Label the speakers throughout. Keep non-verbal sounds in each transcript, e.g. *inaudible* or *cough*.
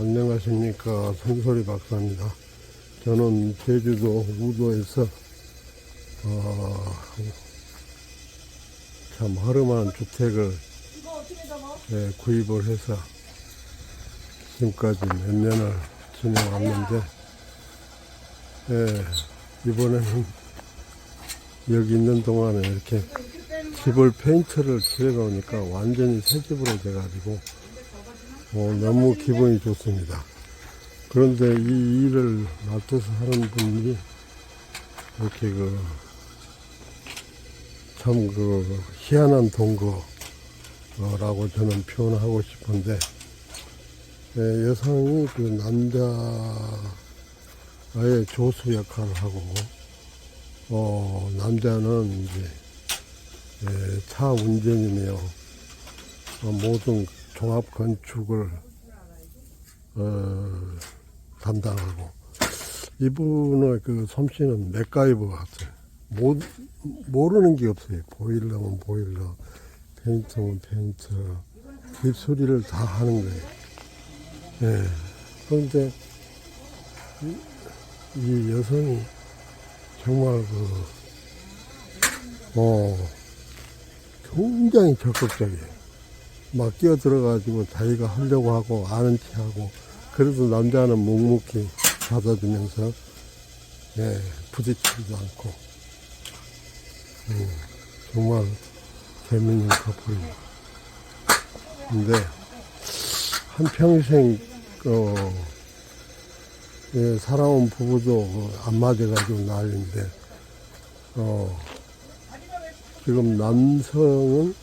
Speaker 1: 안녕하십니까 산소리 박사입니다. 저는 제주도 우도에서 어, 참 허름한 주택을 예, 구입을 해서 지금까지 몇 년을 지내왔는데 예, 이번에는 여기 있는 동안에 이렇게 집을 페인트를 칠해놓으니까 완전히 새 집으로 돼가지고 어, 너무 기분이 좋습니다. 그런데 이 일을 맡아서 하는 분이 이렇게 그, 참 그, 희한한 동거라고 저는 표현하고 싶은데, 예, 여성이 그 남자의 조수 역할을 하고, 어, 남자는 이제, 예, 차 운전이며, 어, 모든 종합 건축을 어, 담당하고 이분의 그 솜씨는 맥가이버 같아요. 모, 모르는 게 없어요. 보일러면 보일러, 페인트면 페인트, 입소리를 다 하는 거예요. 예. 그런데 이, 이 여성이 정말 그, 어, 굉장히 적극적이에요. 막 끼어 들어가지고 자기가 하려고 하고 아는 체 하고 그래도 남자는 묵묵히 받아주면서 예, 부딪히지도 않고 음, 정말 재밌는 커플입니다. 근데 한평생 어, 예, 살아온 부부도 안 맞아가지고 난리인데 어, 지금 남성은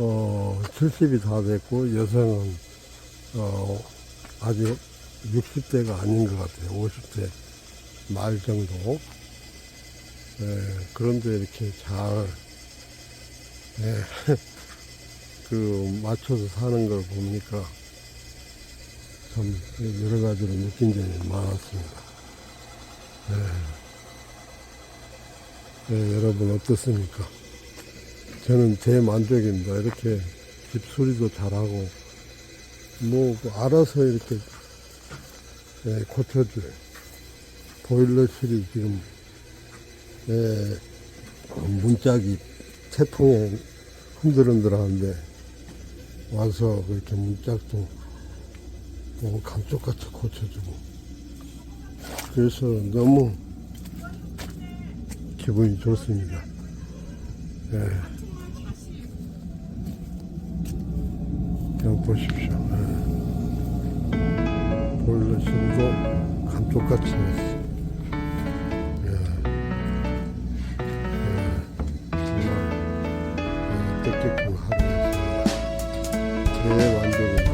Speaker 1: 어, 70이 다 됐고, 여성은, 어, 아직 60대가 아닌 것 같아요. 50대 말 정도. 예, 그런데 이렇게 잘, 예, *laughs* 그, 맞춰서 사는 걸 보니까 참 여러 가지로 느낀 점이 많았습니다. 예. 예, 여러분 어떻습니까? 저는 대만족입니다. 이렇게 집 수리도 잘하고, 뭐, 그 알아서 이렇게, 예, 고쳐줘요. 보일러실이 지금, 예, 문짝이 태풍에 흔들흔들 하는데, 와서 그렇게 문짝도 뭐 감쪽같이 고쳐주고, 그래서 너무 기분이 좋습니다. 예. 그냥 보십시오. 예. 보일러실도 감쪽같이 했어. 예. 예. 정말 예, 뜻깊은 하루였습니다. 대만족입니다.